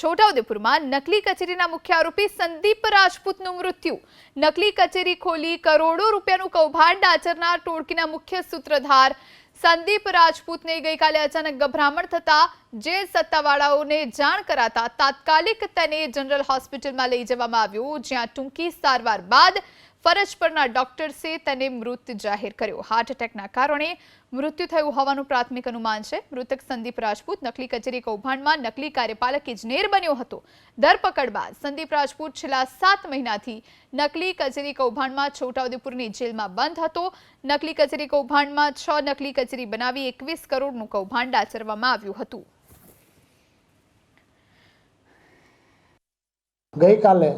છોટાઉદેપુરમાં નકલી કચેરીના મુખ્ય આરોપી સંદીપ રાજપૂતનું મૃત્યુ. નકલી કચેરી ખોલી કરોડો રૂપિયાનું કૌભાંડ આચરનાર ટોળકીના મુખ્ય સૂત્રધાર સંદીપ રાજપૂતને ગઈકાલે અચાનક ગભરામણ થતા જે સત્તાવાળાઓને જાણ કરાતા તાત્કાલિક તેને જનરલ હોસ્પિટલમાં લઈ જવામાં આવ્યો, જ્યાં ટૂંકી સારવાર બાદ ફરજ પરના ડોક્ટર્સે તેને મૃત જાહેર કર્યો. હાર્ટ એટેકના કારણે મૃત્યુ થયું હોવાનું પ્રાથમિક અનુમાન છે. મૃતક સંદીપ રાજપૂત નકલી કચેરી કૌભાંડમાં નકલી કાર્યપાલક ઇજનેર બન્યો હતો. ધરપકડ બાદ સંદીપ રાજપૂત છેલ્લા સાત મહિનાથી નકલી કચેરી કૌભાંડમાં છોટાઉદેપુરની જેલમાં બંધ હતો. નકલી કચેરી કૌભાંડમાં છ નકલી કચેરી બનાવી એકવીસ કરોડનું કૌભાંડ આચરવામાં આવ્યું હતું. ગઈકાલે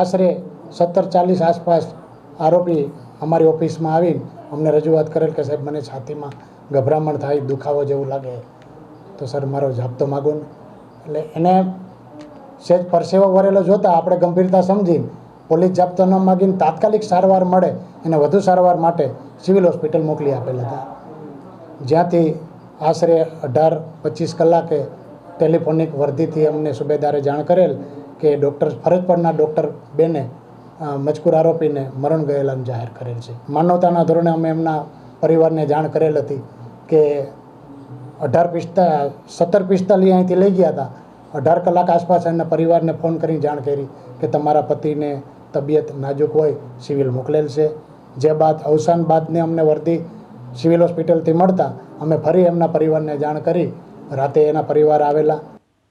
આશરે સત્તર ચાલીસ આસપાસ આરોપી અમારી ઓફિસમાં આવીને અમને રજૂઆત કરેલ કે સાહેબ, મને છાતીમાં ગભરામણ થાય, દુખાવો જેવું લાગે, તો સર, મારો જાપતો માગો ને. એટલે એને સહેજ પરસેવો વરેલો જોતા આપણે ગંભીરતા સમજીને પોલીસ જાપતો ન માગીને તાત્કાલિક સારવાર મળે એને વધુ સારવાર માટે સિવિલ હોસ્પિટલ મોકલી આપેલા હતા. જ્યાંથી આશરે અઢાર પચીસ કલાકે ટેલિફોનિક વર્ધીથી અમને સુબેદારે જાણ કરેલ કે ડૉક્ટર ફરજ પરના ડૉક્ટર બેને મજકૂર આરોપીને મરણ ગયેલાને જાહેર કરેલ છે. માનવતાના ધોરણે અમે એમના પરિવારને જાણ કરેલ હતી કે અઢાર પિસ્તા, સત્તર પિસ્તાલીસ અહીંથી લઈ ગયા હતા. અઢાર કલાક આસપાસ એમના પરિવારને ફોન કરીને જાણ કરી કે તમારા પતિને તબિયત નાજુક હોય, સિવિલ મોકલેલ છે. જે બાદ, અવસાન બાદને અમને વર્દી સિવિલ હોસ્પિટલથી મળતા અમે ફરી એમના પરિવારને જાણ કરી. રાતે એના પરિવાર આવેલા.